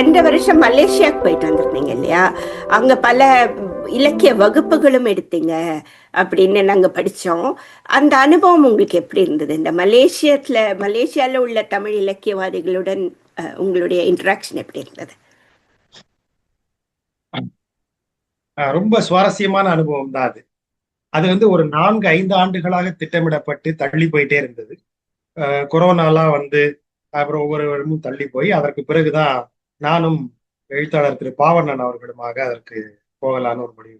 சென்ற வருஷம் மலேசியாவுக்கு போயிட்டு வந்திருந்தீங்க இல்லையா? அங்க பல இலக்கிய வகுப்புகளும் எடுத்தீங்க அப்படின்னு நாங்க படிச்சோம். அந்த அனுபவம் உங்களுக்கு எப்படி இருந்தது? இந்த மலேசியத்துல மலேசியால உள்ள தமிழ் இலக்கியவாதிகளுடன் உங்களுடைய இன்டராக்ஷன் எப்படி இருந்தது? ரொம்ப சுவாரஸ்யமான அனுபவம் தான் அது. அது வந்து ஒரு நான்கு ஐந்து ஆண்டுகளாக திட்டமிடப்பட்டு தள்ளி போயிட்டே இருந்தது. கொரோனாலாம் வந்து அப்புறம் ஒவ்வொரு வருடமும் தள்ளி போய் அதற்கு பிறகுதான் நானும் எழுத்தாளர் திரு பாவண்ணன் அவர்களுமாக அதற்கு போகலான்னு ஒரு முடிவு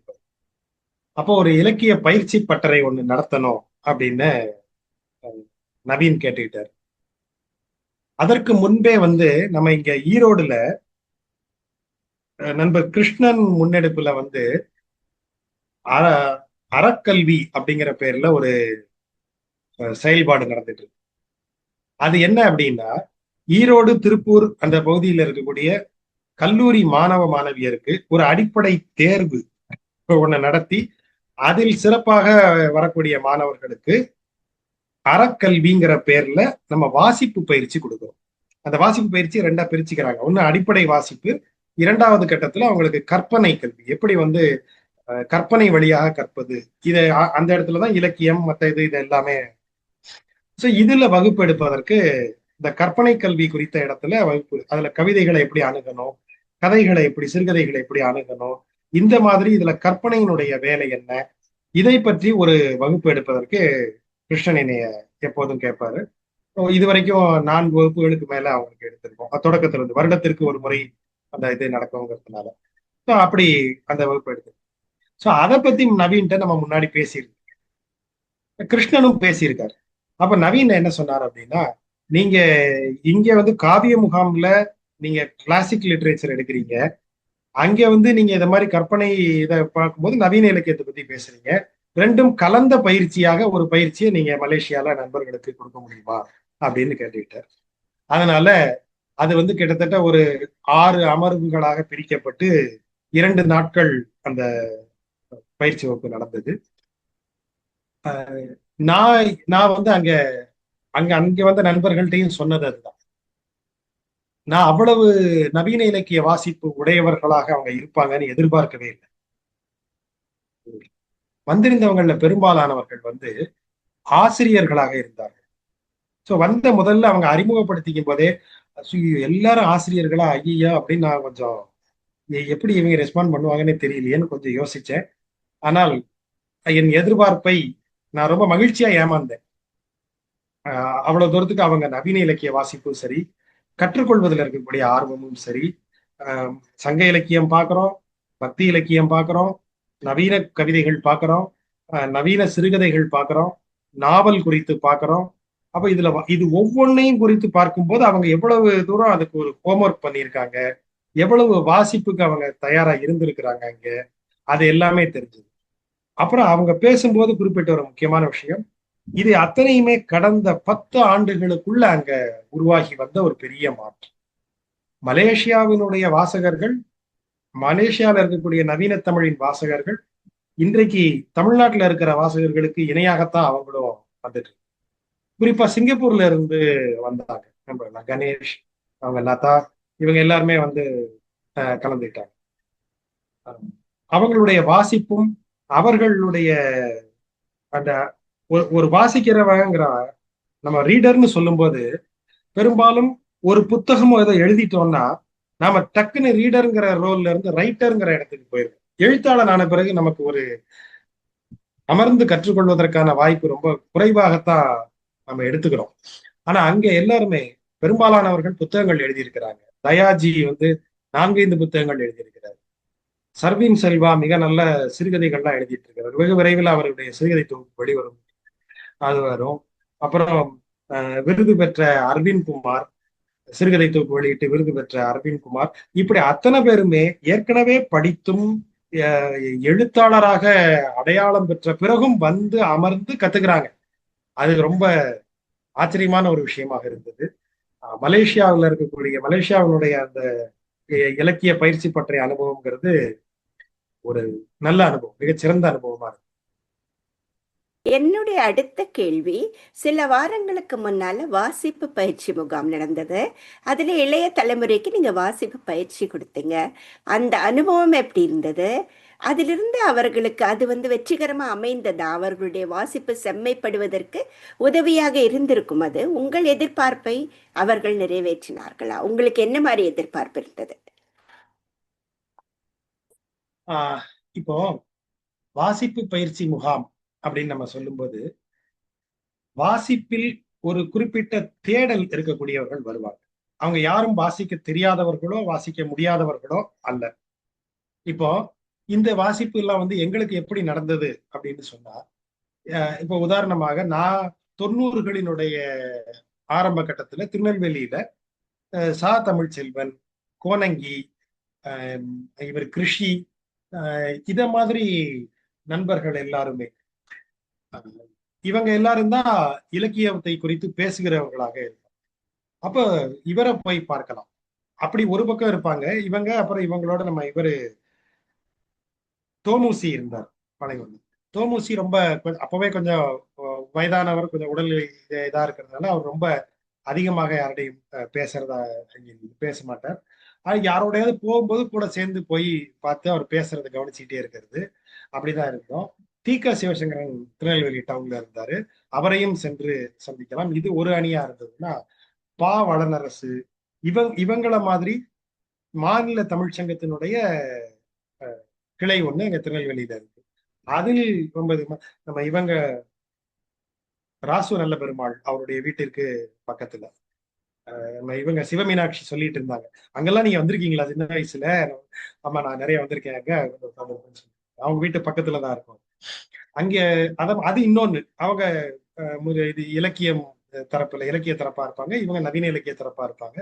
அப்போ ஒரு இலக்கிய பயிற்சி பட்டறை ஒண்ணு நடத்தணும் அப்படின்னு நவீன் கேட்டுக்கிட்டார். அதற்கு முன்பே வந்து நம்ம இங்க ஈரோடுல அஹ், நண்பர் கிருஷ்ணன் முன்னெடுப்புல வந்து அற அறக்கல்வி அப்படிங்கிற பேர்ல ஒரு அஹ், செயல்பாடு நடந்துட்டு இருக்கு. அது என்ன அப்படின்னா ஈரோடு திருப்பூர் அந்த பகுதியில் இருக்கக்கூடிய கல்லூரி மாணவ மாணவியருக்கு ஒரு அடிப்படை தேர்வு ஒண்ணு நடத்தி அதில் சிறப்பாக வரக்கூடிய மாணவர்களுக்கு அறக்கல்விங்கிற பேர்ல நம்ம வாசிப்பு பயிற்சி கொடுக்கிறோம். அந்த வாசிப்பு பயிற்சி ரெண்டா பிரிச்சுக்கிறாங்க. ஒண்ணு அடிப்படை வாசிப்பு இரண்டாவது கட்டத்துல அவங்களுக்கு கற்பனை கல்வி. எப்படி வந்து அஹ், கற்பனை வழியாக கற்பது? இதை அ- அந்த இடத்துலதான் இலக்கியம் மற்ற இது இது எல்லாமே. ஸோ இதுல வகுப்பு எடுப்பதற்கு இந்த கற்பனை கல்வி குறித்த இடத்துல வகுப்பு அதுல கவிதைகளை எப்படி அணுகணும் கதைகளை எப்படி சிறுகதைகளை எப்படி அணுகணும் இந்த மாதிரி இதுல கற்பனையினுடைய வேலை என்ன இதை பற்றி ஒரு வகுப்பு எடுப்பதற்கு கிருஷ்ணன் என்னைய எப்போதும் கேட்பாரு. இதுவரைக்கும் இது வரைக்கும் நான்கு வகுப்புகளுக்கு மேல அவங்களுக்கு எடுத்திருக்கோம். தொடக்கத்துல இருந்து வருடத்திற்கு ஒரு முறை அந்த இது நடக்குங்கிறதுனால. ஸோ அப்படி அந்த வகுப்பு எடுத்து. ஸோ அதை பத்தி நவீன்ட்ட நம்ம முன்னாடி பேசியிருக்கோம் கிருஷ்ணனும் பேசியிருக்காரு. அப்ப நவீன் என்ன சொன்னார் அப்படின்னா நீங்க இங்க வந்து காவிய முகாம்ல நீங்க கிளாசிக் லிட்ரேச்சர் எடுக்கிறீங்க. அங்க வந்து நீங்க இத மாதிரி கற்பனை இதை பார்க்கும்போது நவீன இலக்கியத்தை பத்தி பேசுறீங்க. ரெண்டும் கலந்த பயிற்சியாக ஒரு பயிற்சியை நீங்க மலேசியால நண்பர்களுக்கு கொடுக்க முடியுமா அப்படின்னு கேட்டுக்கிட்டார் அதனால அது வந்து கிட்டத்தட்ட ஒரு ஆறு அமர்வுகளாக பிரிக்கப்பட்டு இரண்டு நாட்கள் அந்த பயிற்சி வகுப்பு நடந்தது. நான் நான் வந்து அங்க அங்க அங்க வந்த நண்பர்கள்ட்டையும் சொன்னது அதுதான். நான் அவ்வளவு நவீன இலக்கிய வாசிப்பு உடையவர்களாக அவங்க இருப்பாங்கன்னு எதிர்பார்க்கவே இல்லை. வந்திருந்தவங்கள பெரும்பாலானவர்கள் வந்து ஆசிரியர்களாக இருந்தார்கள். சோ வந்த முதல்ல அவங்க அறிமுகப்படுத்திக்கும் போதே எல்லாரும் ஆசிரியர்களா ஐயா அப்படின்னு நான் கொஞ்சம் எப்படி இவங்க ரெஸ்பாண்ட் பண்ணுவாங்கன்னே தெரியலையேன்னு கொஞ்சம் யோசிச்சேன். ஆனால் என் எதிர்பார்ப்பை நான் ரொம்ப மகிழ்ச்சியா ஏமாந்தேன். அவ்வளவு தூரத்துக்கு அவங்க நவீன இலக்கிய வாசிப்பும் சரி கற்றுக்கொள்வதில் இருக்கக்கூடிய ஆர்வமும் சரி ஆஹ் சங்க இலக்கியம் பார்க்குறோம் பக்தி இலக்கியம் பார்க்குறோம் நவீன கவிதைகள் பார்க்குறோம் நவீன சிறுகதைகள் பார்க்குறோம் நாவல் குறித்து பார்க்குறோம். அப்போ இதுல இது ஒவ்வொன்றையும் குறித்து பார்க்கும்போது அவங்க எவ்வளவு தூரம் அதுக்கு ஒரு ஹோம்ஒர்க் பண்ணியிருக்காங்க எவ்வளவு வாசிப்புக்கு அவங்க தயாரா இருந்திருக்கிறாங்க அங்க அது எல்லாமே தெரிஞ்சது. அப்புறம் அவங்க பேசும்போது குறிப்பிட்ட ஒரு முக்கியமான விஷயம் இது அத்தனையுமே கடந்த பத்து ஆண்டுகளுக்குள்ள அங்க உருவாகி வந்த ஒரு பெரிய மாற்றம். மலேசியாவினுடைய வாசகர்கள் மலேசியாவில் இருக்கக்கூடிய நவீன தமிழின் வாசகர்கள் இன்றைக்கு தமிழ்நாட்டுல இருக்கிற வாசகர்களுக்கு இணையாகத்தான் அவங்களும் வந்துட்டு குறிப்பா சிங்கப்பூர்ல இருந்து வந்தாங்க. நம்ம கணேஷ் அவங்க லதா இவங்க எல்லாருமே வந்து அஹ், கலந்துக்கிட்டாங்க. அவங்களுடைய வாசிப்பும் அவர்களுடைய அந்த ஒரு ஒரு வாசிக்கிறவங்கிற நம்ம ரீடர்னு சொல்லும்போது பெரும்பாலும் ஒரு புத்தகமோ ஏதோ எழுதிட்டோம்னா நாம டக்குன்னு ரீடருங்கிற ரோல்ல இருந்து ரைட்டருங்கிற இடத்துக்கு போயிருக்கோம் எழுத்தாளர் ஆன பிறகு நமக்கு ஒரு அமர்ந்து கற்றுக்கொள்வதற்கான வாய்ப்பு ரொம்ப குறைவாகத்தான் நம்ம எடுத்துக்கிறோம். ஆனா அங்க எல்லாருமே பெரும்பாலானவர்கள் புத்தகங்கள் எழுதியிருக்கிறாங்க. தயாஜி வந்து நான்கைந்து புத்தகங்கள் எழுதியிருக்கிறார். சர்வீன் செல்வா மிக நல்ல சிறுகதைகள்லாம் எழுதிட்டு இருக்கிறார் வெகு விரைவில் அவருடைய சிறுகதை தொகுப்பு வெளிவரும். அது வரும் அப்புறம் விருது பெற்ற அரவிந்த் குமார் சிறுகதை தொகுப்பு வெளியிட்டு விருது பெற்ற அரவிந்த் குமார். இப்படி அத்தனை பேருமே ஏற்கனவே படித்தும் அஹ், எழுத்தாளராக அடையாளம் பெற்ற பிறகும் வந்து அமர்ந்து கத்துக்கிறாங்க. அது ரொம்ப ஆச்சரியமான ஒரு விஷயமாக இருந்தது. மலேசியாவில் இருக்கக்கூடிய மலேசியாவினுடைய அந்த இலக்கிய பயிற்சி பற்றிய அனுபவம்ங்கிறது ஒரு நல்ல அனுபவம் மிகச்சிறந்த அனுபவமா இருக்கு. என்னுடைய அடுத்த கேள்வி சில வாரங்களுக்கு முன்னால வாசிப்பு பயிற்சி முகாம் நடந்தது. அதுல இளைய தலைமுறைக்கு நீங்க வாசிப்பு பயிற்சி கொடுத்தீங்க. அந்த அனுபவம் எப்படி இருந்தது? அதிலிருந்து அவர்களுக்கு அது வந்து வெற்றிகரமா அமைந்ததா? அவர்களுடைய வாசிப்பு செம்மைப்படுவதற்கு உதவியாக இருந்திருக்கும் அது உங்கள் எதிர்பார்ப்பை அவர்கள் நிறைவேற்றினார்களா? உங்களுக்கு என்ன மாதிரி எதிர்பார்ப்பு இருந்தது? ஆஹ் இப்போ வாசிப்பு பயிற்சி முகாம் அப்படின்னு நம்ம சொல்லும்போது வாசிப்பில் ஒரு குறிப்பிட்ட தேடல் இருக்கக்கூடியவர்கள் வருவாங்க. அவங்க யாரும் வாசிக்க தெரியாதவர்களோ வாசிக்க முடியாதவர்களோ அல்ல. இப்போ இந்த வாசிப்பு எல்லாம் வந்து எங்களுக்கு எப்படி நடந்தது அப்படின்னு சொன்னா அஹ் இப்போ உதாரணமாக நான் தொண்ணூறுகளினுடைய ஆரம்ப கட்டத்துல திருநெல்வேலியில அஹ் சா தமிழ்ச்செல்வன் கோனங்கி அஹ் இவர் கிருஷி அஹ் இத மாதிரி நண்பர்கள் எல்லாருமே இவங்க எல்லாரும் தான் இலக்கியத்தை குறித்து பேசுகிறவர்களாக இருப்பாங்க. அப்ப இவரை போய் பார்க்கலாம். அப்படி ஒரு பக்கம் இருப்பாங்க. இவங்க அப்புறம் இவங்களோட நம்ம இவரு தோமுசி இருந்தார் பழைய தோமுசி ரொம்ப அப்பவே கொஞ்சம் வயதானவர் கொஞ்சம் உடல் இத- இதா இருக்கிறதுனால அவர் ரொம்ப அதிகமாக யாரோடையும் அஹ், பேசுறதா பேச மாட்டார். ஆனா யாரோடையாவது போகும்போது கூட சேர்ந்து போய் பார்த்து அவர் பேசுறதை கவனிச்சுக்கிட்டே இருக்கிறது. அப்படிதான் இருந்தோம். தீகா சிவசங்கரன் திருநெல்வேலி டவுன்ல இருந்தாரு. அவரையும் சென்று சந்திக்கலாம். இது ஒரு அணியா இருந்ததுன்னா பா. வளனரசு. இவங் இவங்கள மாதிரி மாநில தமிழ்ச்சங்கத்தினுடைய அஹ், கிளை ஒண்ணு எங்க திருநெல்வேலியில இருக்கு. அதில் ரொம்ப நம்ம இவங்க ராசு நல்ல பெருமாள் அவருடைய வீட்டிற்கு பக்கத்துல. நம்ம இவங்க சிவமீனாட்சி சொல்லிட்டு இருந்தாங்க. அங்கெல்லாம் நீங்க வந்திருக்கீங்களா? சின்ன வயசுல? ஆமா நான் நிறைய வந்திருக்கேன். அங்க அவங்க வீட்டு பக்கத்துல தான் இருக்கும். அங்க அத அது இன்னொன்னு. அவங்க அஹ், இது இலக்கியம் தரப்புல இலக்கிய தரப்பா இருப்பாங்க. இவங்க நவீன இலக்கிய தரப்பா இருப்பாங்க.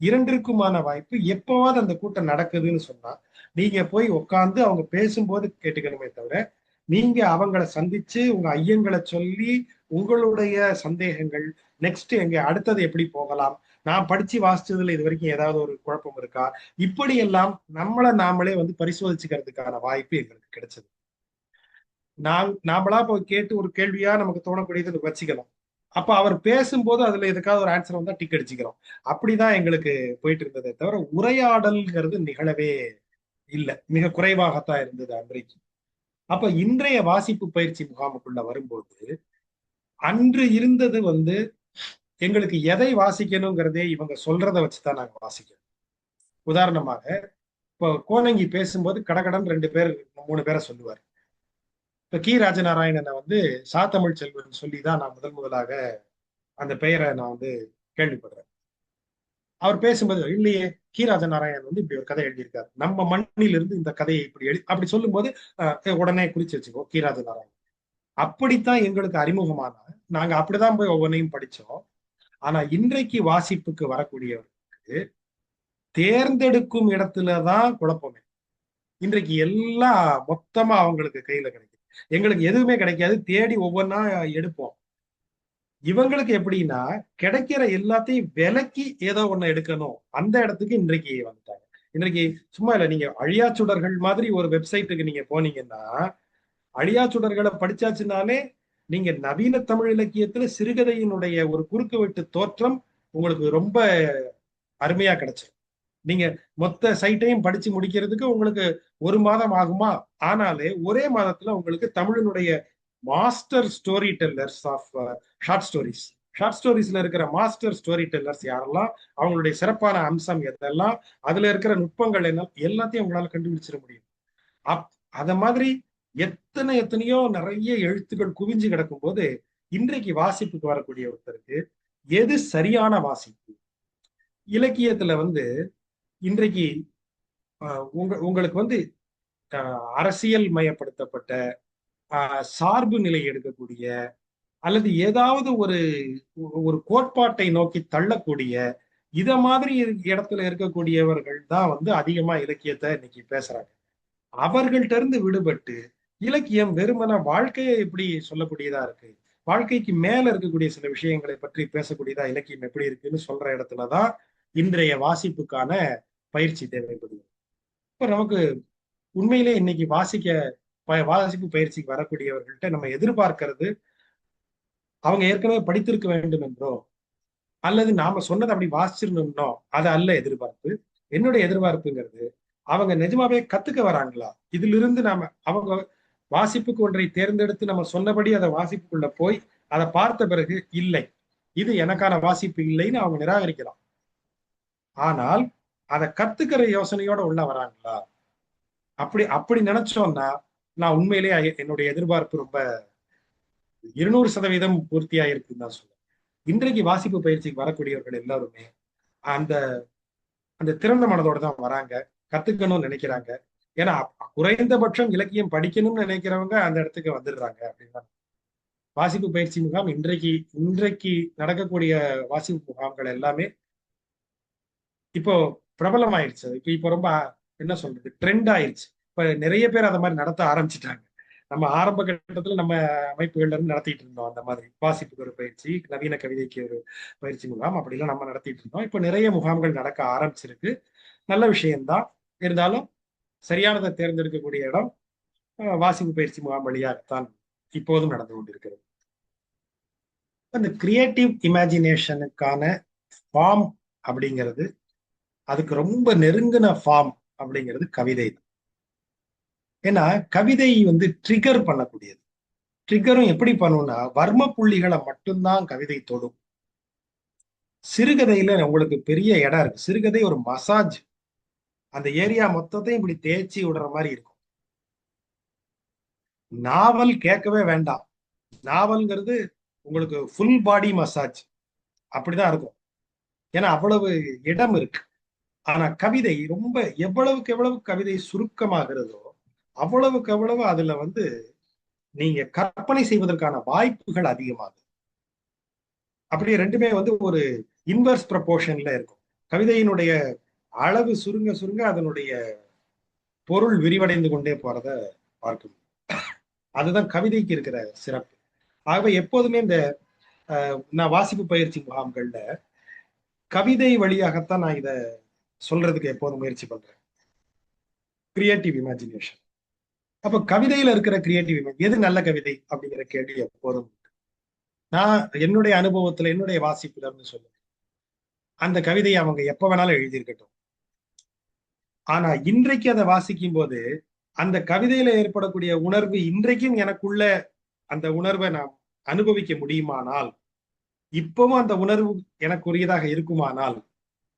இரண்டிற்குமான வாய்ப்பு எப்பவாவது அந்த கூட்டம் நடக்குதுன்னு சொன்னா நீங்க போய் உட்கார்ந்து அவங்க பேசும்போது கேட்டுக்கணுமே தவிர நீங்க அவங்கள சந்திச்சு உங்க ஐயங்களை சொல்லி உங்களுடைய சந்தேகங்கள் நெக்ஸ்ட் எங்க அடுத்தது எப்படி போகலாம் நான் படிச்சு வாசிச்சதுல இது வரைக்கும் ஏதாவது ஒரு குழப்பம் இருக்கா இப்படி எல்லாம் நம்மளை நாமளே வந்து பரிசோதிச்சுக்கிறதுக்கான வாய்ப்பு எங்களுக்கு கிடைச்சது. நான் நாமளா போய் கேட்டு ஒரு கேள்வியா நமக்கு தோணக்கூடியது வச்சுக்கலாம். அப்ப அவர் பேசும்போது அதுல எதுக்காவது ஒரு ஆன்சர் வந்தா டிக் அடிச்சுக்கிறோம் அப்படிதான் எங்களுக்கு போயிட்டு இருந்ததே தவிர உரையாடல்ங்கிறது நிகழவே இல்லை. மிக குறைவாகத்தான் இருந்தது அன்றைக்கு. அப்ப இன்றைய வாசிப்பு பயிற்சி முகாமுக்குள்ள வரும்போது அன்று இருந்தது வந்து எங்களுக்கு எதை வாசிக்கணுங்கிறதே இவங்க சொல்றத வச்சுதான் நாங்க வாசிக்கிறோம். உதாரணமாக இப்போ கோணங்கி பேசும்போது கடகடன் ரெண்டு பேர் மூணு பேரை சொல்லுவார். இப்ப கி. ராஜநாராயணனை வந்து சா தமிழ் செல்வன் சொல்லி தான் நான் முதல் முதலாக அந்த பெயரை நான் வந்து கேள்விப்படுறேன். அவர் பேசும்போது இல்லையே கி. ராஜநாராயணன் வந்து இப்படி ஒரு கதை எழுதியிருக்காரு. நம்ம மண்ணில் இருந்து இந்த கதையை இப்படி எழுதி அப்படி சொல்லும்போது உடனே குறிச்சு வச்சுக்கோ கி. ராஜநாராயணன். அப்படித்தான் எங்களுக்கு அறிமுகமான நாங்க அப்படிதான் போய் ஒவ்வொன்றையும் படிச்சோம். ஆனா இன்றைக்கு வாசிப்புக்கு வரக்கூடியவர்களுக்கு தேர்ந்தெடுக்கும் இடத்துலதான் குழப்பமே. இன்றைக்கு எல்லாம் மொத்தமா அவங்களுக்கு கையில கிடைக்கும் எங்களுக்கு எதுவுமே கிடைக்காது தேடி ஒவ்வொன்றா எடுப்போம். இவங்களுக்கு எப்படின்னா கிடைக்கிற எல்லாத்தையும் விலக்கி ஏதோ ஒண்ணு எடுக்கணும். அந்த இடத்துக்கு இன்றைக்கு வந்துட்டாங்க. இன்றைக்கு சும்மா இல்ல நீங்க அழியாச்சுடர்கள் மாதிரி ஒரு வெப்சைட்டுக்கு நீங்க போனீங்கன்னா அழியாச்சுடர்களை படிச்சாச்சுனாலே நீங்க நவீன தமிழ் இலக்கியத்துல சிறுகதையினுடைய ஒரு குறுக்கு வெட்டு தோற்றம் உங்களுக்கு ரொம்ப அருமையா கிடைச்சிடும் நீங்க மொத்த சைட்டையும் படிச்சு முடிக்கிறதுக்கு உங்களுக்கு ஒரு மாதம் ஆகுமா? ஆனாலே ஒரே மாதத்துல உங்களுக்கு தமிழனுடைய master story tellers of short stories short ஸ்டோரிஸ்ல இருக்கிற மாஸ்டர் ஸ்டோரி டெல்லர்ஸ் யாரெல்லாம்? அவங்களுடைய சிறப்பான அம்சம் எதெல்லாம்? அதுல இருக்கிற நுட்பங்கள் என்ன? எல்லாத்தையும் உங்களால கண்டுபிடிச்சிட முடியும். அப் அத மாதிரி எத்தனை எத்தனையோ நிறைய எழுத்துக்கள் குவிஞ்சு கிடக்கும் போது இன்றைக்கு வாசிப்புக்கு வரக்கூடிய ஒருத்தருக்கு எது சரியான வாசிப்பு? இலக்கியத்துல வந்து இன்றைக்கு ஆஹ், உங்க உங்களுக்கு வந்து அரசியல் மயப்படுத்தப்பட்ட சார்பு நிலை எடுக்கக்கூடிய அல்லது ஏதாவது ஒரு ஒரு கோட்பாட்டை நோக்கி தள்ளக்கூடிய இத மாதிரி இடத்துல இருக்கக்கூடியவர்கள் தான் வந்து அதிகமா இலக்கியத்தை இன்னைக்கு பேசுறாங்க. அவர்கள்ட்ட இருந்து விடுபட்டு இலக்கியம் வெறுமன வாழ்க்கையை எப்படி சொல்லக்கூடியதா இருக்கு? வாழ்க்கைக்கு மேல இருக்கக்கூடிய சில விஷயங்களை பற்றி பேசக்கூடியதா இலக்கியம் எப்படி இருக்குன்னு சொல்ற இடத்துலதான் இன்றைய வாசிப்புக்கான பயிற்சி தேவைப்படுது. இப்ப நமக்கு உண்மையிலே இன்னைக்கு வாசிக்க ப- வாசிப்பு பயிற்சிக்கு வரக்கூடியவர்கள்ட்ட நம்ம எதிர்பார்க்கிறது அவங்க ஏற்கனவே படித்திருக்க வேண்டும் என்றோ அல்லது நாம சொன்னதை அப்படி வாசிச்சிருந்தோம்னோ அதை அல்ல எதிர்பார்ப்பு. என்னுடைய எதிர்பார்ப்புங்கிறது அவங்க நிஜமாவே கத்துக்க வராங்களா? இதுல இருந்து நாம அவங்க வாசிப்புக்கு ஒன்றை தேர்ந்தெடுத்து நம்ம சொன்னபடி அதை வாசிப்புக்குள்ள போய் அதை பார்த்த பிறகு இல்லை. இது எனக்கான வாசிப்பு இல்லைன்னு அவங்க நிராகரிக்கலாம். ஆனால் அதை கத்துக்கிற யோசனையோட உள்ள வராங்களா? அப்படி அப்படி நினைச்சோம்னா நான் உண்மையிலேயே என்னுடைய எதிர்பார்ப்பு ரொம்ப இருநூறு சதவீதம் பூர்த்தியா இருக்குன்னு தான் சொல்லுவேன். இன்றைக்கு வாசிப்பு பயிற்சிக்கு வரக்கூடியவர்கள் எல்லாருமே அந்த அந்த திறந்த மனதோட தான் வராங்க கத்துக்கணும்னு நினைக்கிறாங்க. ஏன்னா குறைந்தபட்சம் இலக்கியம் படிக்கணும்னு நினைக்கிறவங்க அந்த இடத்துக்கு வந்துடுறாங்க அப்படின்னா வாசிப்பு பயிற்சி முகாம் இன்றைக்கு இன்றைக்கு நடக்கக்கூடிய வாசிப்பு முகாம்கள் எல்லாமே இப்போ பிரபலம் ஆயிடுச்சு இப்போ இப்போ ரொம்ப என்ன சொல்றது? ட்ரெண்ட் ஆயிடுச்சு இப்போ நிறைய பேர் அதை மாதிரி நடத்த ஆரம்பிச்சிட்டாங்க. நம்ம ஆரம்ப கட்டத்தில் நம்ம அமைப்புகள்ல இருந்து நடத்திட்டு இருந்தோம். அந்த மாதிரி வாசிப்புக்கு ஒரு பயிற்சி நவீன கவிதைக்கு ஒரு பயிற்சி முகாம் அப்படிலாம் நம்ம நடத்திட்டு இருந்தோம். இப்போ நிறைய முகாம்கள் நடக்க ஆரம்பிச்சிருக்கு. நல்ல விஷயம்தான். இருந்தாலும் சரியானதை தேர்ந்தெடுக்கக்கூடிய இடம் வாசிப்பு பயிற்சி முகாம் வழியாகத்தான் இப்போதும் நடந்து கொண்டிருக்கிறது. அந்த கிரியேட்டிவ் இமேஜினேஷனுக்கான ஃபார்ம் அப்படிங்கிறது அதுக்கு ரொம்ப நெருங்கின ஃபார்ம் அப்படிங்கிறது கவிதை தான். ஏன்னா கவிதை வந்து ட்ரிகர் பண்ணக்கூடியது. ட்ரிகரும் எப்படி பண்ணும்னா வர்ம புள்ளிகளை மட்டும்தான் கவிதை தொடும். சிறுகதையில உங்களுக்கு பெரிய இடம் இருக்கு. சிறுகதை ஒரு மசாஜ் அந்த ஏரியா மொத்தத்தையும் இப்படி தேய்ச்சி விடுற மாதிரி இருக்கும். நாவல் கேட்கவே வேண்டாம். நாவல்ங்கிறது உங்களுக்கு ஃபுல் பாடி மசாஜ் அப்படிதான் இருக்கும். ஏன்னா அவ்வளவு இடம் இருக்கு. ஆனா கவிதை ரொம்ப எவ்வளவுக்கு எவ்வளவு கவிதை சுருக்கமாகிறதோ அவ்வளவுக்கு எவ்வளவு அதுல வந்து நீங்க கற்பனை செய்வதற்கான வாய்ப்புகள் அதிகமாகுது. அப்படியே ரெண்டுமே வந்து ஒரு இன்வெர்ஸ் ப்ரப்போர்ஷன்ல இருக்கும். கவிதையினுடைய அளவு சுருங்க சுருங்க அதனுடைய பொருள் விரிவடைந்து கொண்டே போறத பார்க்க அதுதான் கவிதைக்கு இருக்கிற சிறப்பு. ஆகவே எப்போதுமே இந்த நான் வாசிப்பு பயிற்சி முகாம்கள்ல கவிதை வழியாகத்தான் நான் இதை சொல்றதுக்கு எப்போதும் முயற்சி பண்றேன். கிரியேட்டிவ் இமேஜினேஷன் அப்ப கவிதையில இருக்கிற கிரியேட்டிவ் எது நல்ல கவிதை அப்படிங்கிற கேள்வி எப்போதும் நான் என்னுடைய அனுபவத்துல என்னுடைய வாசிப்புல இருந்து சொல்லுவேன். அந்த கவிதையை அவங்க எப்ப வேணாலும் எழுதியிருக்கட்டும். ஆனா இன்றைக்கு அதை வாசிக்கும் போது அந்த கவிதையில ஏற்படக்கூடிய உணர்வு இன்றைக்கும் எனக்குள்ள அந்த உணர்வை நான் அனுபவிக்க முடியுமானால் இப்பவும் அந்த உணர்வு எனக்குரியதாக இருக்குமானால்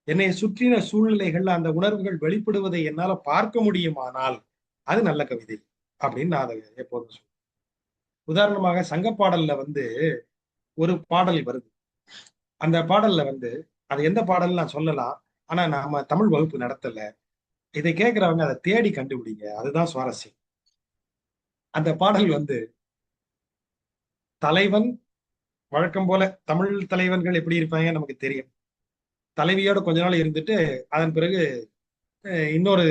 என்னை சுற்றின சூழ்நிலைகள்ல அந்த உணர்வுகள் வெளிப்படுவதை என்னால பார்க்க முடியுமானால் அது நல்ல கவிதை அப்படின்னு நான் அதை எப்போதும் சொல்லுவேன் உதாரணமாக சங்க பாடல்ல வந்து ஒரு பாடல் வருது. அந்த பாடல்ல வந்து அது எந்த பாடல் நான் சொல்லலாம். ஆனா நாம தமிழ் வகுப்பு நடத்தல. இதை கேட்கிறவங்க அதை தேடி கண்டுபிடிங்க. அதுதான் சுவாரஸ்யம். அந்த பாடல் வந்து தலைவன் வழக்கம் போல தமிழ் தலைவன்கள் எப்படி இருப்பாங்க நமக்கு தெரியும். தலைவியோட கொஞ்ச நாள் இருந்துட்டு அதன் பிறகு இன்னொரு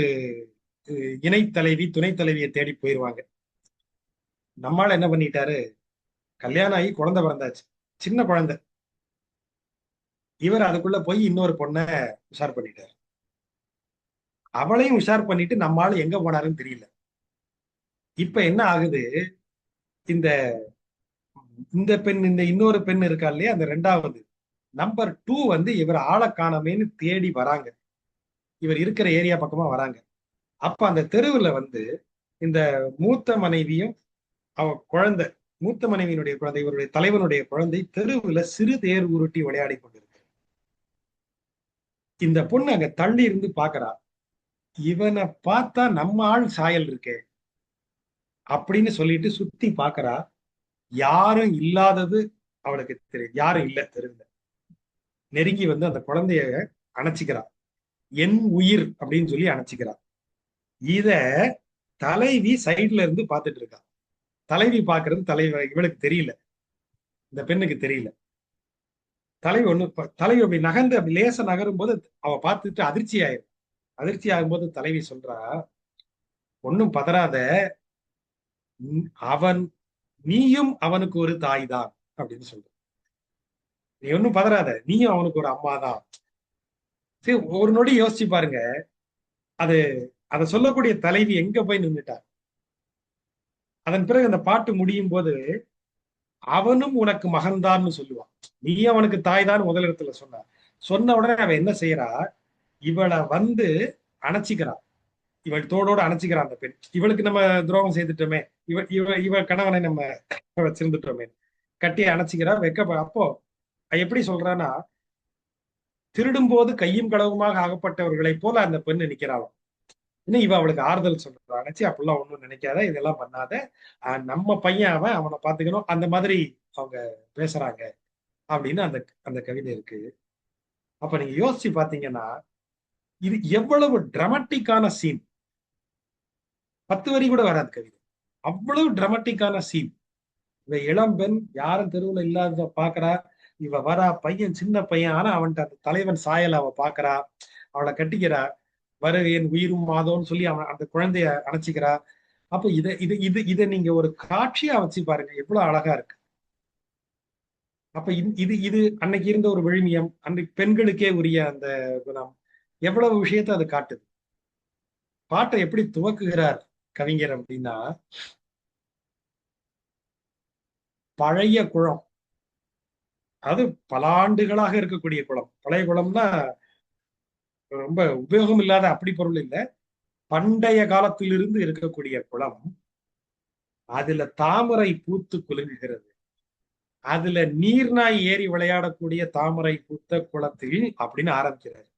இணை தலைவி துணை தலைவியை தேடி போயிடுவாங்க நம்மால் என்ன பண்ணிட்டாரு? கல்யாணம் ஆகி குழந்தை பிறந்தாச்சு. சின்ன குழந்தை. இவர் அதுக்குள்ள போய் இன்னொரு பொண்ணை உஷார் பண்ணிட்டாரு. அவளையும் உஷார் பண்ணிட்டு நம்மால் எங்க போனாருன்னு தெரியல. இப்ப என்ன ஆகுது? இந்த இந்த பெண் இந்த இன்னொரு பெண் இருக்கா இல்லையா? அந்த ரெண்டாவது. நம்பர் டூ வந்து இவர் ஆளை காணமேன்னு தேடி வராங்க. இவர் இருக்கிற ஏரியா பக்கமா வராங்க. அப்ப அந்த தெருவுல வந்து இந்த மூத்த மனைவியும் அவ குழந்தை மூத்த மனைவியினுடைய குழந்தை இவருடைய தலைவனுடைய குழந்தை தெருவுல சிறு தேர் உருட்டி விளையாடி கொண்டிருக்கு. இந்த பொண்ணு அங்க தள்ளி இருந்து பாக்குறா. இவனை பார்த்தா நம்ம ஆள் சாயல் இருக்கே அப்படின்னு சொல்லிட்டு சுத்தி பாக்குறா. யாரும் இல்லாதது அவளுக்கு தெரியும் யாரும் இல்ல தெருவில். நெருங்கி வந்து அந்த குழந்தைய அணைச்சிக்கிறா. என் உயிர் அப்படின்னு சொல்லி அணைச்சிக்கிறா. இத தலைவி சைட்ல இருந்து பார்த்துட்டு இருக்கா. தலைவி பாக்குறது தலைவி இவளுக்கு தெரியல. இந்த பெண்ணுக்கு தெரியல. தலைவி ஒண்ணு தலைவி அப்படி நகர்ந்து அப்படி லேச நகரும் போது அவ பார்த்துட்டு அதிர்ச்சி ஆயிரும். அதிர்ச்சி ஆகும்போது தலைவி சொல்றா ஒன்னும் பதறாத. அவன் நீயும் அவனுக்கு ஒரு தாய் தான் அப்படின்னு சொல்ற. நீ ஒன்னும் பதறாத. நீயும் அவனுக்கு ஒரு அம்மா தான் சரி ஒரு நொடி யோசிச்சு பாருங்க. அது அதை சொல்லக்கூடிய தலைவி எங்க போய் நின்றுட்டார் அதன் பிறகு அந்த பாட்டு முடியும் போது அவனும் உனக்கு மகன்தான்னு சொல்லுவான் நீ அவனுக்கு தாய் தான் முதலிடத்துல சொன்ன. சொன்ன உடனே அவன் என்ன செய்யறா? இவளை வந்து அணைச்சிக்கிறான் இவள் தோடோட அணைச்சிக்கிறான் அந்த பெண். இவளுக்கு நம்ம துரோகம் செய்துட்டோமே. இவ இவ இவ கணவனை நம்ம வச்சிருந்துட்டோமே. கட்டி அணைச்சிக்கிறா வைக்க அப்போ எப்படி சொல்றான்னா திருடும் போது கையும் களவுமாக ஆகப்பட்டவர்களை போல அந்த பெண்ணு நிக்கிறாளாம் இன்னும் இவ அவளுக்கு ஆறுதல் சொல்றா அணைச்சி அப்படிலாம் ஒண்ணும் நினைக்காத இதெல்லாம் பண்ணாத. நம்ம பையன் அவன் அவனை பாத்துக்கணும் அந்த மாதிரி அவங்க பேசுறாங்க. அப்படின்னு அந்த அந்த கவிதை இருக்கு. அப்ப நீங்க யோசிச்சு பாத்தீங்கன்னா இது எவ்வளவு டிரமட்டிக்கான சீன் பத்து வரி கூட வராது கவிதை. அவ்வளவு டிரமட்டிக்கான சீன் இந்த இளம்பெண் யாரும் தெருவுல இல்லாத பாக்குறா இவ வரா பையன் சின்ன பையன் ஆனா அவன்கிட்ட அந்த தலைவன் சாயல அவ பாக்குறா அவளை கட்டிக்கிறா வரு என் உயிரும் மாதோன்னு சொல்லி அவன் அந்த குழந்தைய அணைச்சிக்கிறா. அப்ப இத இது இது இதை நீங்க ஒரு காட்சியா வச்சு பாருங்க எவ்வளவு அழகா இருக்கு. அப்ப இது இது அன்னைக்கு இருந்த ஒரு விழுமியம் அன்னைக்கு பெண்களுக்கே உரிய அந்த குணம். எவ்வளவு விஷயத்த அது காட்டுது. பாட்டை எப்படி துவக்குகிறார் கவிஞர் அப்படின்னா பழைய குளம் அது பல ஆண்டுகளாக இருக்கக்கூடிய குளம். பழைய குளம்னா ரொம்ப உபயோகம் இல்லாத அப்படி பொருள் இல்லை. பண்டைய காலத்திலிருந்து இருக்கக்கூடிய குளம். அதுல தாமரை பூத்து குலுங்குகிறது. அதுல நீர்நாய் ஏறி விளையாடக்கூடிய தாமரை பூத்த குளத்தில் அப்படின்னு ஆரம்பிக்கிறார்.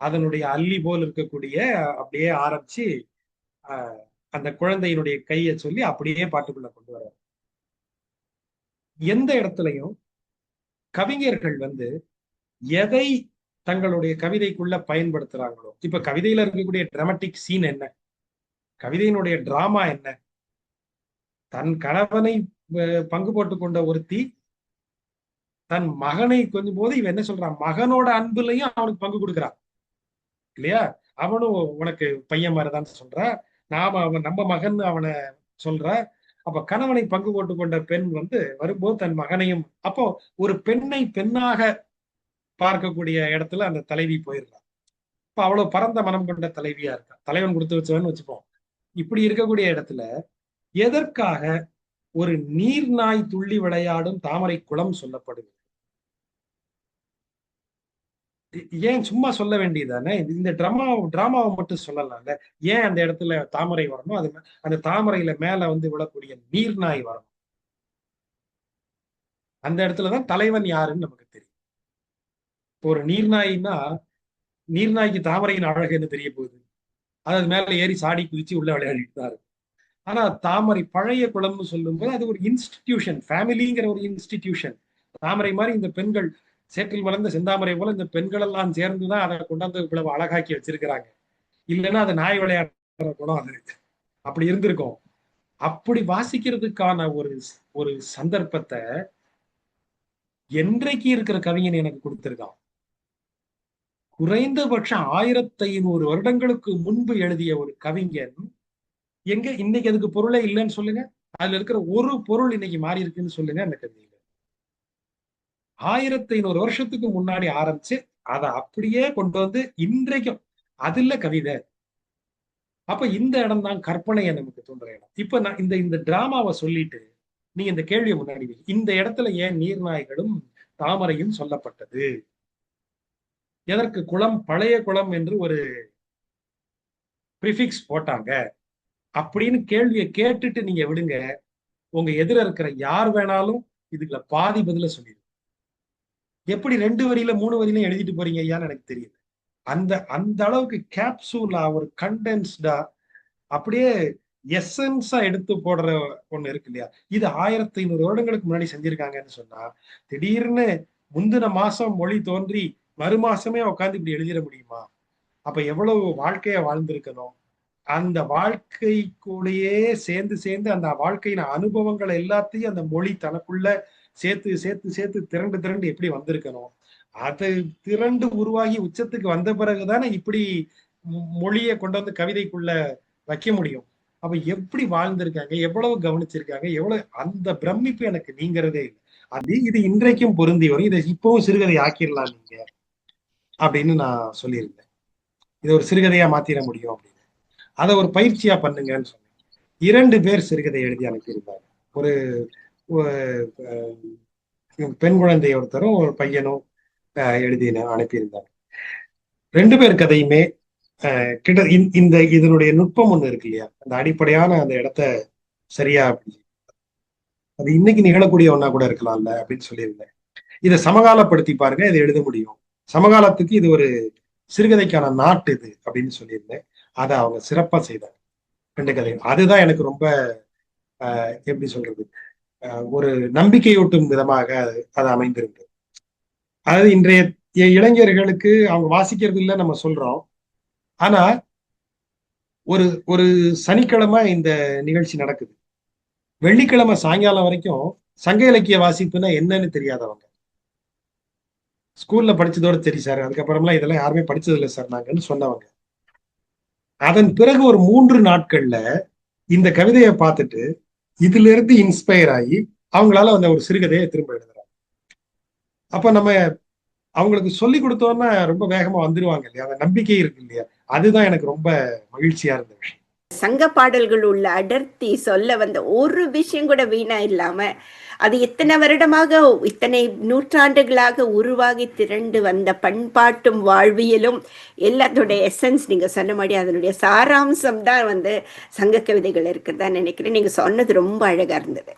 அதனுடைய அள்ளி போல் இருக்கக்கூடிய அப்படியே ஆரம்பிச்சு அந்த குழந்தையினுடைய கையை சொல்லி அப்படியே பாட்டுக்குள்ள கொண்டு வர்றார். எந்த இடத்துலையும் கவிஞர்கள் வந்து எதை தங்களுடைய கவிதைக்குள்ள பயன்படுத்துறாங்களோ இப்ப கவிதையில இருக்கக்கூடிய டிராமட்டிக் சீன் என்ன? கவிதையினுடைய டிராமா என்ன? தன் கணவனை பங்கு போட்டு கொண்ட ஒருத்தி தன் மகனை கொஞ்சம் போது இவன் என்ன சொல்றான்? மகனோட அன்புலையும் அவனுக்கு பங்கு கொடுக்குறான். இல்லையா? அவனும் உனக்கு பையன் மாதிரிதான் சொல்ற. நாம அவன் நம்ம மகன் அவனை சொல்ற. அப்ப கணவனை பங்கு போட்டு கொண்ட பெண் வந்து வரும்போது தன் மகனையும் அப்போ ஒரு பெண்ணை பெண்ணாக பார்க்கக்கூடிய இடத்துல அந்த தலைவி போயிடுறான் இப்ப அவ்வளவு பரந்த மனம் கொண்ட தலைவியா இருக்கா? தலைவன் கொடுத்து வச்சவன் வச்சுப்போம். இப்படி இருக்கக்கூடிய இடத்துல எதற்காக ஒரு நீர்நாய் துள்ளி விளையாடும் தாமரை குளம் சொல்லப்படுகிறது? ஏன் சும்மா சொல்ல வேண்டியதானே இந்த ட்ராமா டிராமாவை மட்டும் சொல்லலாம்ல. ஏன் அந்த இடத்துல தாமரை வரணும்? அது அந்த தாமரையில மேல வந்து விழக்கூடிய நீர்நாய் வரணும். அந்த இடத்துலதான் தலைவன் யாருன்னு நமக்கு தெரியும். ஒரு நீர்நாயின்னா நீர்நாய்க்கு தாமரையின் அழகுன்னு தெரிய போகுது? அது மேல ஏறி சாடி குதிச்சு உள்ள விளையாடிட்டு தான் ஆனா தாமரை பழைய குளம்னு சொல்லும்போது அது ஒரு இன்ஸ்டிடியூஷன் ஃபேமிலிங்கிற ஒரு இன்ஸ்டிடியூஷன் தாமரை மாதிரி இந்த பெண்கள் சேற்றில் வளர்ந்த செந்தாமரை போல இந்த பெண்கள் எல்லாம் சேர்ந்துதான் அதை கொண்டாந்து இவ்வளவு அழகாக்கி வச்சிருக்கிறாங்க. இல்லைன்னா அது நாய் விளையாடுற குணம் அது. அப்படி இருந்திருக்கும். அப்படி வாசிக்கிறதுக்கான ஒரு ஒரு சந்தர்ப்பத்தை என்றைக்கு இருக்கிற கவிஞன் எனக்கு கொடுத்திருக்கான்? குறைந்தபட்சம் ஆயிரத்தி ஐநூறு வருடங்களுக்கு முன்பு எழுதிய ஒரு கவிஞன். எங்க இன்னைக்கு அதுக்கு பொருளே இல்லைன்னு சொல்லுங்க. அதுல இருக்கிற ஒரு பொருள் இன்னைக்கு மாறி இருக்குன்னு சொல்லுங்க அந்த கவிதை ஆயிரத்தி ஐநூறு வருஷத்துக்கு முன்னாடி ஆரம்பிச்சு அதை அப்படியே கொண்டு வந்து இன்றைக்கும் அதுல கவிதை. அப்ப இந்த இடம் தான் கற்பனையை நமக்கு தோன்ற இடம். இப்ப நான் இந்த இந்த டிராமாவை சொல்லிட்டு நீங்க இந்த கேள்வியை முன்னாடி இந்த இடத்துல ஏன் நீர்நாய்களும் தாமரையும் சொல்லப்பட்டது? எதற்கு குளம் பழைய குளம் என்று ஒரு ப்ரிஃபிக்ஸ் போட்டாங்க. அப்படின்னு கேள்வியை கேட்டுட்டு நீங்க விடுங்க. உங்க எதிர இருக்கிற யார் வேணாலும் இதுக்குள்ள பாதி பதில சொல்லிடு எப்படி ரெண்டு வரியில மூணு வரியில எழுதிட்டு போறீங்க ஐயான்னு எனக்கு தெரியுது. அந்த அந்த அளவுக்கு கேப்சூலா ஒரு கண்டென்ஸ்டா அப்படியே எசன்ஸா எடுத்து போடுற ஒண்ணு இருக்கு இல்லையா? இது ஆயிரத்தி ஐநூறு வருடங்களுக்கு முன்னாடி செஞ்சிருக்காங்கன்னு சொன்னா திடீர்னு முந்தின மாசம் மொழி தோன்றி மறு மாசமே உட்காந்து இப்படி எழுதிட முடியுமா? அப்ப எவ்வளவு வாழ்க்கைய வாழ்ந்திருக்கணும்? அந்த வாழ்க்கைக்குள்ளேயே சேர்ந்து சேர்ந்து அந்த வாழ்க்கையின் அனுபவங்கள் எல்லாத்தையும் அந்த மொழி தனக்குள்ள சேர்த்து சேர்த்து சேர்த்து திரண்டு திரண்டு எப்படி வந்திருக்கணும்? அது திரண்டு உருவாகி உச்சத்துக்கு வந்த பிறகுதானே இப்படி மொழியை கொண்டு வந்து கவிதைக்குள்ள வைக்க முடியும். அப்ப எப்படி வாழ்ந்திருக்காங்க? எவ்வளவு கவனிச்சிருக்காங்க? எவ்வளவு அந்த பிரமிப்பு எனக்கு நீங்கிறதே இல்லை. அது இது இன்றைக்கும் பொருந்தி வரும். இதை இப்பவும் சிறுகதை ஆக்கிடலாம் நீங்க அப்படின்னு நான் சொல்லியிருந்தேன். இதை ஒரு சிறுகதையா மாத்திர முடியும் அப்படின்னு. அதை ஒரு பயிற்சியா பண்ணுங்கன்னு சொன்னேன். இரண்டு பேர் சிறுகதை எழுதி அனுப்பியிருந்தாங்க. ஒரு பெண் குழந்தை ஒருத்தரும் ஒரு பையனும் அஹ் எழுதி நான் அனுப்பியிருந்தாங்க ரெண்டு பேர் கதையுமே அஹ் கிட்ட இந்த- இந்த இதனுடைய நுட்பம் ஒண்ணு இருக்கு இல்லையா? அந்த அடிப்படையான அந்த இடத்த சரியா அப்படி அது இன்னைக்கு நிகழக்கூடிய ஒண்ணா கூட இருக்கலாம்ல அப்படின்னு சொல்லியிருந்தேன். இதை சமகாலப்படுத்தி பாருங்க இதை எழுத முடியும். சமகாலத்துக்கு இது ஒரு சிறுகதைக்கான நாட்டு இது அப்படின்னு சொல்லியிருந்தேன். அதை அவங்க சிறப்பா செய்தாங்க. ரெண்டு கதையும். அதுதான் எனக்கு ரொம்ப எப்படி சொல்றது? ஒரு நம்பிக்கையூட்டும் விதமாக அது- அது அதாவது இன்றைய இளைஞர்களுக்கு அவங்க வாசிக்கிறது இல்லை நம்ம சொல்றோம். ஆனா ஒரு ஒரு சனிக்கிழமை இந்த நிகழ்ச்சி நடக்குது. வெள்ளிக்கிழமை சாயங்காலம் வரைக்கும் சங்க இலக்கிய வாசிப்புனா என்னன்னு தெரியாதவங்க. ஸ்கூல்ல படிச்சதோட சரி சார் அதுக்கப்புறம்லாம் இதெல்லாம் யாருமே படிச்சது இல்லை சார் நாங்கன்னு சொன்னவங்க. அதன் பிறகு ஒரு மூன்று நாட்கள்ல இந்த கவிதையை பார்த்துட்டு இதுல இருந்து இன்ஸ்பயர் ஆகி அவங்களால அந்த ஒரு சிறுகதையை திரும்ப எழுதுறாங்க. அப்ப நம்ம அவங்களுக்கு சொல்லி கொடுத்தோம்னா ரொம்ப வேகமா வந்துருவாங்க இல்லையா? அந்த நம்பிக்கை இருக்கு இல்லையா? அதுதான் எனக்கு ரொம்ப மகிழ்ச்சியா இருந்த விஷயம். சங்க பாடல்கள் உள்ள அடர்த்தி சொல்ல வந்த ஒரு விஷயம் கூட வீணா இல்லாம அது இத்தனை வருடமாக இத்தனை நூற்றாண்டுகளாக உருவாகி திரண்டு வந்த பண்பாட்டும் வாழ்வியலும் எல்லாத்தோடைய எசன்ஸ் நீங்க சொன்ன மாதிரி அதனுடைய சாராம்சம் தான் வந்து சங்க கவிதைகள் இருக்குதான் நினைக்கிறேன். நீங்க சொன்னது ரொம்ப அழகா இருந்தது.